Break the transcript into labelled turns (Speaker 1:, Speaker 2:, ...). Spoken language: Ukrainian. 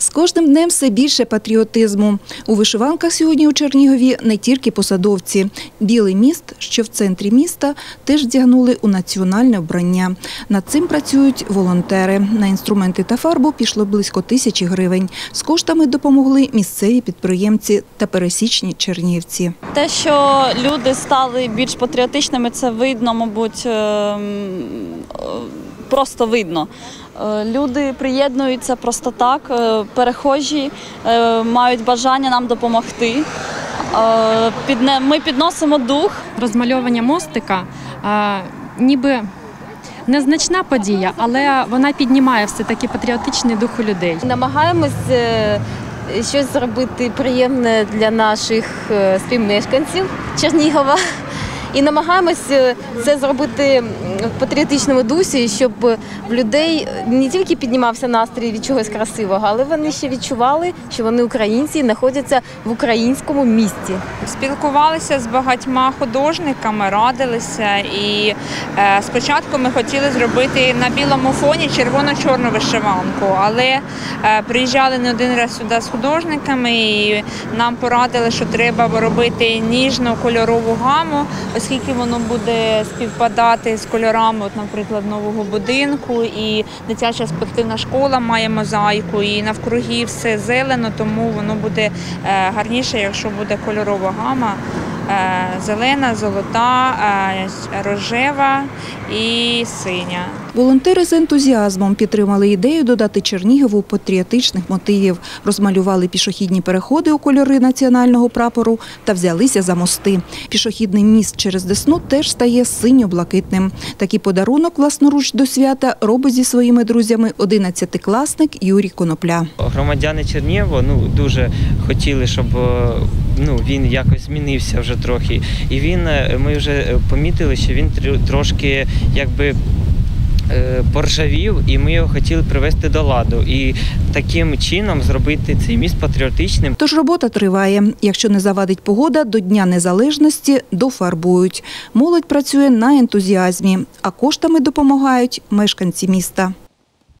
Speaker 1: З кожним днем все більше патріотизму. У вишиванках сьогодні у Чернігові не тільки посадовці. Білий міст, що в центрі міста, теж вдягнули у національне вбрання. Над цим працюють волонтери. На інструменти та фарбу пішло близько тисячі гривень. З коштами допомогли місцеві підприємці та пересічні чернігівці.
Speaker 2: Те, що люди стали більш патріотичними, це видно, мабуть, ем, просто видно. Е, Люди приєднуються просто так, е, перехожі е, мають бажання нам допомогти. Ми підносимо дух.
Speaker 3: розмальовування мостика ніби незначна подія, але вона піднімає все таки патріотичний дух у людей.
Speaker 4: Намагаємось щось зробити приємне для наших співмешканців Чернігова. І намагаємось е, це зробити в патріотичному дусі, щоб в людей не тільки піднімався настрій від чогось красивого, але вони ще відчували, що вони українці і знаходяться в українському місті.
Speaker 5: Спілкувалися з багатьма художниками, радилися. І е, спочатку ми хотіли зробити на білому фоні червоно-чорну вишиванку, але е, приїжджали не один раз сюди з художниками, і нам порадили, що треба робити ніжну кольорову гаму, оскільки воно буде співпадати з кольорами, от, наприклад, нового будинку. І дитяча спортивна школа має мозаїку, і навкруги все зелено, тому воно буде е, гарніше, якщо буде кольорова гама. Е, Зелена, золота, е, рожева і синя.
Speaker 1: Волонтери з ентузіазмом підтримали ідею додати Чернігову патріотичних мотивів, розмалювали пішохідні переходи у кольори національного прапору та взялися за мости. Пішохідний міст через Десну теж стає синьо-блакитним. Такий подарунок власноруч до свята робить зі своїми друзями 11-класник Юрій Конопля.
Speaker 6: Громадяни Чернігова ну дуже хотіли, щоб е, ну він якось змінився вже трохи. І він е, ми вже е, помітили, що він трошки якби. е, Поржавів, і ми його хотіли привести до ладу, і таким чином зробити цей міст патріотичним.
Speaker 1: Тож робота триває. Якщо не завадить погода, до Дня Незалежності дофарбують. Молодь працює на ентузіазмі, а коштами допомагають мешканці міста.